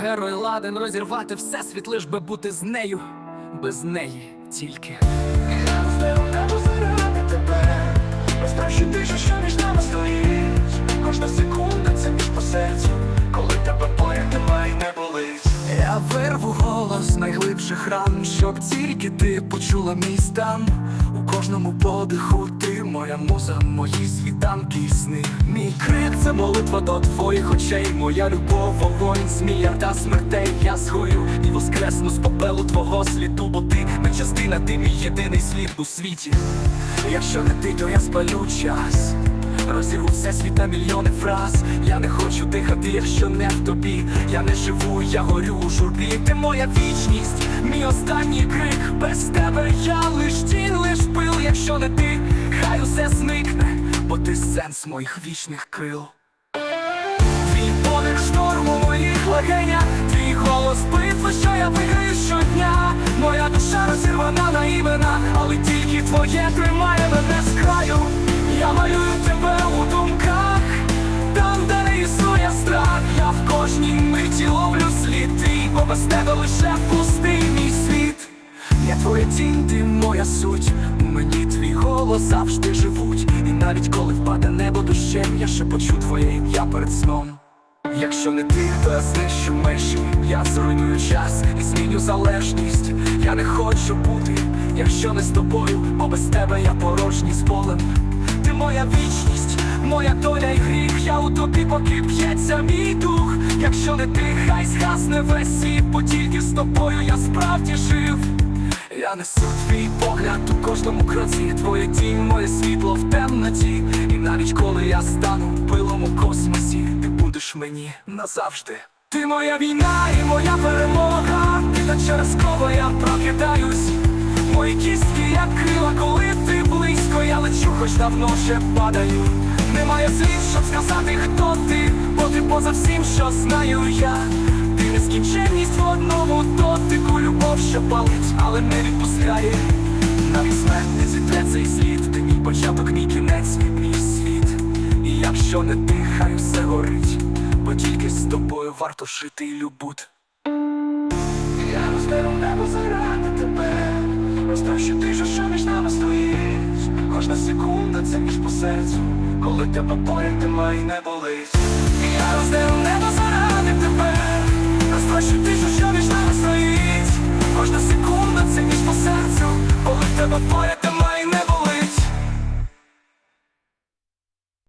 Герой ладен розірвати все світ, лиш би бути з нею, без неї тільки. Тебе Розтращу тишу, що між нами стоїть Кожна секунда це між по Коли тебе поряд немає, не болить Я вирву голос найглибших ран, щоб тільки ти почула мій стан. Кожному подиху ти моя муза, мої світанки і сни. Мій крик це молитва до твоїх очей, моя любов, вогонь, змія та смертей. Я згорю і воскресну з попелу твого сліду, бо ти не частина, ти мій єдиний слід у світі. Якщо не ти, то я спалю час. Розірву все світ на мільйони фраз. Я не хочу дихати, якщо не в тобі. Я не живу, я горю у журбі. Ти моя вічність, мій останній крик. Без тебе я лиш тінь, лиш пил, якщо не ти, хай усе зникне, бо ти сенс моїх вічних крил. Твій подих шторму моїх легенях, твій голос битви, що я виграю щодня. Моя душа розірвана на імена, але тільки твоє краю. Я малюю тебе у думках, там, де не існує страх. Я в кожній миті ловлю слід твій, бо без тебе лише пустий мій світ. Я твоя тінь, ти моя суть. Мені твій голос завжди живуть. І навіть коли впаде небо дощем, я шепочу твоє ім'я перед сном. Якщо не ти, то я знищу межі Я зруйную час і зміню залежність Я не хочу бути, якщо не з тобою, бо без тебе я порожній з болем Ти моя вічність, моя доля і гріх, я у тобі, поки б'ється мій дух. Якщо не ти, хай згасне весь світ, бо тільки з тобою я справді жив. Я несу твій погляд у кожному кроці, твоє тінь, моє світло в темноті. І навіть коли я стану пилом у космосі, ти будеш мені назавжди. Ти моя війна і моя перемога, та через кого я прокидаюсь. Мої кістки, як крила, хоч давно ще падаю. Немає слів, щоб сказати, хто ти, бо ти поза всім, що знаю я. Ти нескінченність в одному дотику, любов, що палить, але не відпускає. Навіть смерть не зітре цей слід, ти мій початок, мій кінець, мій світ. І якщо не ти, хай все горить, бо тільки з тобою варто жити і любути. Я розберу небо заради Кожна секунда це між по серцю Коли тебе поряд немає, не болить. Я роздеру небо заради тебе Розтращу тишу, що між нами стоїть. Кожна секунда це між по серцю Коли тебе поряд